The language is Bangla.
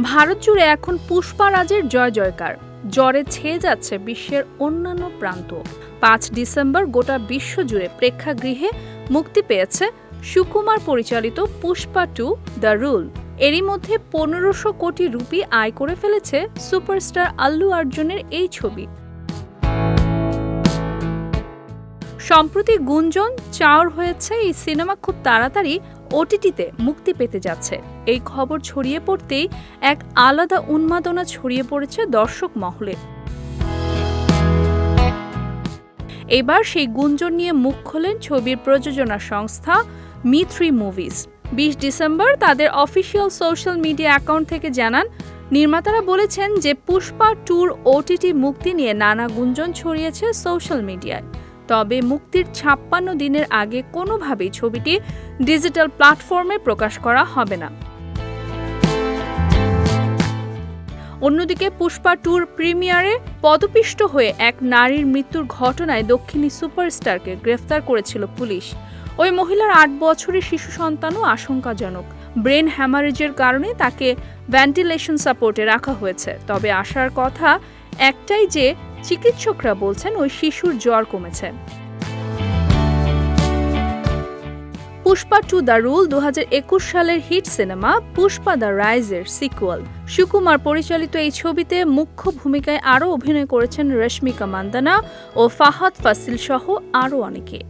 ভারত জুড়ে এখন পুষ্পারাজের জয় জয়কার। জ্বরে ছেয়ে যাচ্ছে বিশ্বের অন্যান্য প্রান্ত। পাঁচ ডিসেম্বর গোটা বিশ্ব জুড়ে প্রেক্ষাগৃহে মুক্তি পেয়েছে সুকুমার পরিচালিত পুষ্পা টু দ্য রুল। এরই মধ্যে পনেরোশো কোটি রুপি আয় করে ফেলেছে সুপারস্টার আল্লু অর্জুনের এই ছবি। সম্প্রতি গুঞ্জন, চাওর হয়েছে এই সিনেমা খুব তাড়াতাড়ি ওটিটিতে মুক্তি পেতে যাচ্ছে। এই খবর ছড়িয়ে পড়তেই এক আলাদা উন্মাদনা ছড়িয়ে পড়েছে দর্শক মহলে। এবার সেই গুঞ্জন নিয়ে মুখ খোলেন ছবির প্রযোজনা সংস্থা মি থ্রি মুভিজ। বিশ ডিসেম্বর তাদের অফিসিয়াল সোশ্যাল মিডিয়া অ্যাকাউন্ট থেকে জানান, নির্মাতারা বলেছেন যে পুষ্পা ট্যুর ওটিটি মুক্তি নিয়ে নানা গুঞ্জন ছড়িয়েছে সোশ্যাল মিডিয়ায়। তবে মুক্তির ছাপ্পান্ন দিনের আগে কোনোভাবেই ছবিটি ডিজিটাল প্ল্যাটফর্মে প্রকাশ করা হবে না। অন্যদিকে পুষ্পা ট্যুর প্রিমিয়ারে পদপিষ্ট হয়ে এক নারীর মৃত্যুর ঘটনায় দক্ষিণী সুপারস্টারকে গ্রেফতার করেছিল পুলিশ। ওই মহিলার আট বছরের শিশু সন্তানও আশঙ্কাজনক। ব্রেন হ্যামারেজের কারণে তাকে ভেন্টিলেশন সাপোর্টে রাখা হয়েছে। তবে আসার কথা একটাই যে চিকিৎসকরা বলছেন ওই শিশুর জ্বর কমেছে। পুষ্পা টু দ্য রুল দু হাজার একুশ সালের হিট সিনেমা পুষ্পা দ্য রাইজের সিকুয়াল। সুকুমার পরিচালিত এই ছবিতে মুখ্য ভূমিকায় আরও অভিনয় করেছেন রশ্মিকা মান্দানা ও ফাহাদ ফাসিল সহ আরও অনেকে।